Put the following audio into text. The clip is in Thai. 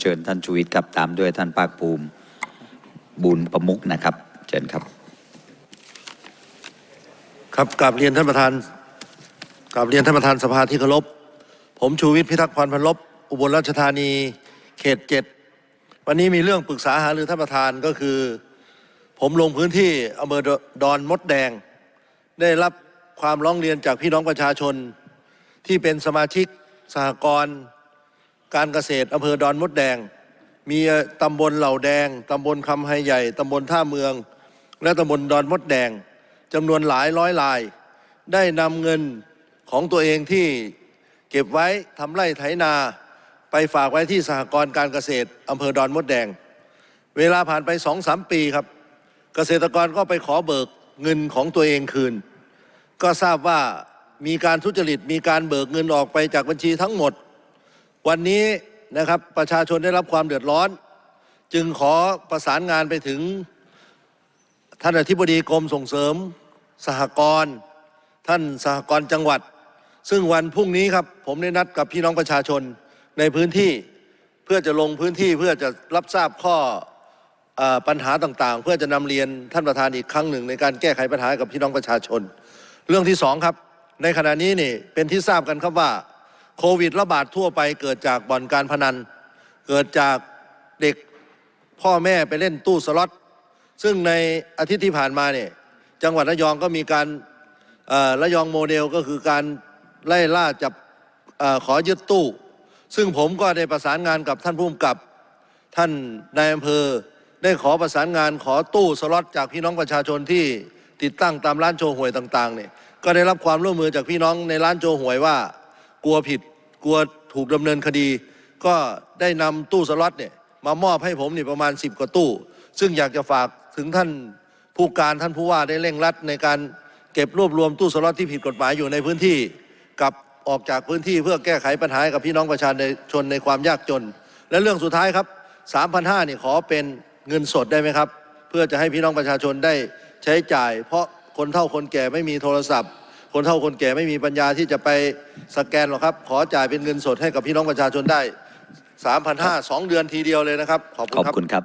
เชิญท่านชูวิทย์ครับตามด้วยท่านภาคภูมิบุญประมุกนะครับ เชิญครับ ครับกราบเรียนท่านประธานกราบเรียนท่านประธานสภาที่เคารพผมชูวิทย์พิทักษ์พรพันลบอุบลราชธานีเขตเจ็ดวันนี้มีเรื่องปรึกษาหารือท่านประธานก็คือ ผมลงพื้นที่อำเภอดอนมดแดง ได้รับความร้องเรียนจากพี่น้องประชาชนที่เป็นสมาชิกสหกรณ์ การเกษตรอำเภอดอนมดแดง มีตำบลเหล่าแดงตำบลคำไฮใหญ่ตำบลท่าเมือง และตำบลดอนมดแดงจำนวนหลายร้อยลาย ได้นำเงินของตัวเองที่เก็บไว้ทำไร่ไถนา ไปฝากไว้ที่สหกรณ์การเกษตรอำเภอดอนมดแดง เวลาผ่านไปสองสามปีครับ เกษตรกรก็ไปขอเบิกเงินของตัวเองคืน ก็ทราบว่ามีการทุจริตมีการเบิกเงินออกไปจากบัญชีทั้งหมด วันนี้นะครับประชาชนได้รับความเดือดร้อน จึงขอประสานงานไปถึงท่านอธิบดีกรมส่งเสริม สหกรณ์ท่านสหกรณ์จังหวัด ซึ่งวันพรุ่งนี้ครับผมได้นัดกับพี่น้องประชาชนในพื้นที่เพื่อจะลงพื้นที่เพื่อจะรับทราบข้ออปัญหาต่างๆ เพื่อจะนำเรียนท่านประธานอีกครั้งหนึ่ง ในการแก้ไขปัญหากับพี่น้องประชาชน เรื่องที่สองครับ ในขณะนี้นี่เป็นที่ทราบกันครับว่า โควิดระบาดทั่วไปเกิดจากบ่อนการพนัน เกิดจากเด็กพ่อแม่ไปเล่นตู้สล็อตซึ่งในอาทิตย์ที่ผ่านมาเนี่ยจังหวัดระยองก็มีการระยองโมเดลก็คือการไล่ล่าจับออขอยึดตู้ ซึ่งผมก็ได้ประสานงานกับท่านผู้กำกับ ท่านนายอำเภอ ได้ขอประสานงานขอตู้สล็อตจากพี่น้องประชาชนที่ติดตั้งตามร้านโชว์หวยต่างๆเนี่ยก็ได้รับความร่วมมือจากพี่น้องในร้านโชว์หวยว่า กลัวผิด กลัวถูกดำเนินคดี ก็ได้นำตู้สล็อตเนี่ยมามอบให้ผมนี่ประมาณ 10 กว่าตู้ ซึ่งอยากจะฝากถึงท่านผู้การท่านผู้ว่าได้เร่งรัดในการเก็บรวบรวมตู้สล็อตที่ผิดกฎหมายอยู่ในพื้นที่กลับออกจากพื้นที่เพื่อแก้ไขปัญหาให้กับพี่น้องประชาชนในความยากจน และเรื่องสุดท้ายครับ 3,500นี่ขอเป็นเงินสดได้ไหมครับ เพื่อจะให้พี่น้องประชาชนได้ใช้จ่าย เพราะคนเฒ่าคนแก่ไม่มีโทรศัพท์ คนเฒ่าคนแก่ไม่มีปัญญาที่จะไปสแกนหรอกครับ ขอจ่ายเป็นเงินสดให้กับพี่น้องประชาชนได้3,500สองเดือนทีเดียวเลยนะครับ ขอบคุณครับคุณครับ